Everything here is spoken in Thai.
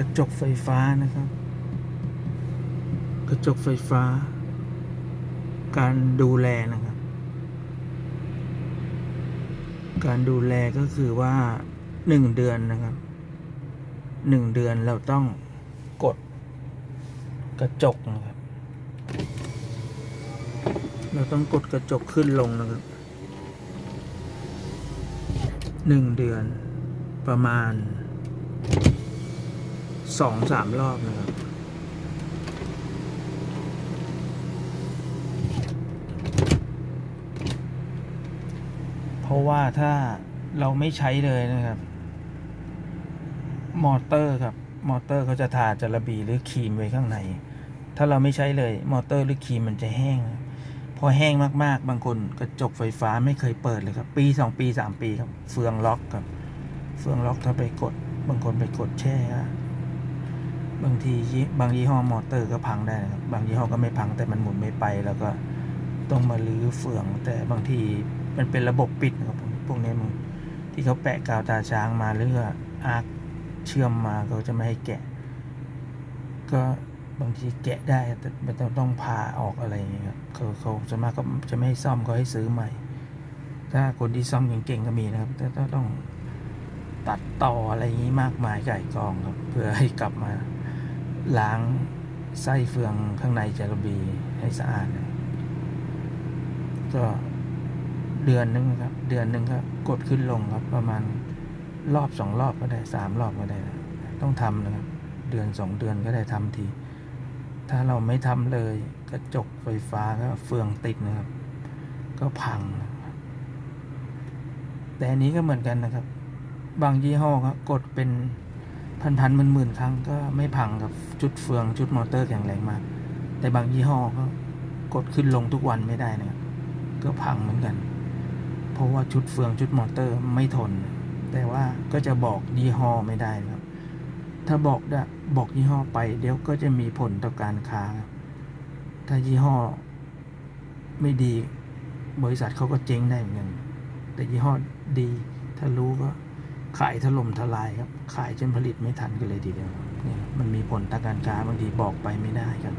กระจกไฟฟ้านะครับ กระจกไฟฟ้า การดูแลนะครับ การดูแลก็คือว่าหนึ่งเดือนนะครับหนึ่งเดือนเราต้องกดกระจกนะครับ เราต้องกดกระจกขึ้นลงนะครับหนึ่งเดือนประมาณ สองสามรอบนะครับเพราะว่าถ้าเราไม่ใช้เลยนะครับ มอเตอร์ครับ มอเตอร์เขาจะทาจระบีหรือครีมไว้ข้างใน ถ้าเราไม่ใช้เลย มอเตอร์หรือครีมมันจะแห้ง พอแห้งมากๆ บางคนกระจกไฟฟ้าไม่เคยเปิดเลยครับ ปีสองปีสามปีครับ เฟืองล็อกครับ เฟืองล็อกถ้าไปกด บางคนไปกดแช่ บางทีบางยี่ห้อมอเตอร์ก็พังได้นะครับบางยี่ห้อก็ไม่พังแต่มันหมุนไม่ไป แล้วก็ต้องมาลื้อเฟือง แต่บางทีมันเป็นระบบปิดนะครับพวกนี้มันที่เขาแปะกาวตาช้างมาหรือว่าอาร์คเชื่อมมาเขาจะไม่ให้แกะ ก็บางทีแกะได้แต่ไม่ต้องต้องพาออกอะไรอย่างเงี้ยครับเขาเขาจะมากก็จะไม่ให้ซ่อมเขาให้ซื้อใหม่ ถ้าคนที่ซ่อมเก่งๆก็มีนะครับแต่ก็ต้องตัดต่ออะไรอย่างนี้มากมายไก่กองครับเพื่อให้กลับมา ล้างไส้เฟืองข้างในจระบีให้สะอาดก็เดือนหนึงครับ เดือนหนึ่งก็กดขึ้นลงครับ ประมาณรอบสองรอบก็ได้สามรอบก็ได้ ต้องทำนะครับ เดือนสองเดือนก็ได้ทำที ถ้าเราไม่ทำเลยกระจกไฟฟ้าก็เฟืองติดนะครับ ก็พัง แต่อันนี้ก็เหมือนกันนะครับ บางยี่ห้อก็กดเป็น พันพันหมื่นหมื่นครั้งก็ไม่พังกับจุดเฟืองชุดมอเตอร์แข็งแรงมาก แต่บางยี่ห้อก็กดขึ้นลงทุกวันไม่ได้นะครับก็พังเหมือนกัน เพราะว่าชุดเฟืองชุดมอเตอร์ไม่ทน แต่ว่าก็จะบอกยี่ห้อไม่ได้นะครับ ถ้าบอกได้บอกยี่ห้อไปเดี๋ยวก็จะมีผลต่อการค้า ถ้ายี่ห้อไม่ดี บริษัทเขาก็เจ๊งได้เหมือนกันแต่ยี่ห้อดี ถ้ารู้ก็ ขายถล่มทลายครับ ขายจนผลิตไม่ทันกันเลยทีเดียวเนี่ยมันมีผลต่อการค้าบางทีบอกไปไม่ได้ครับ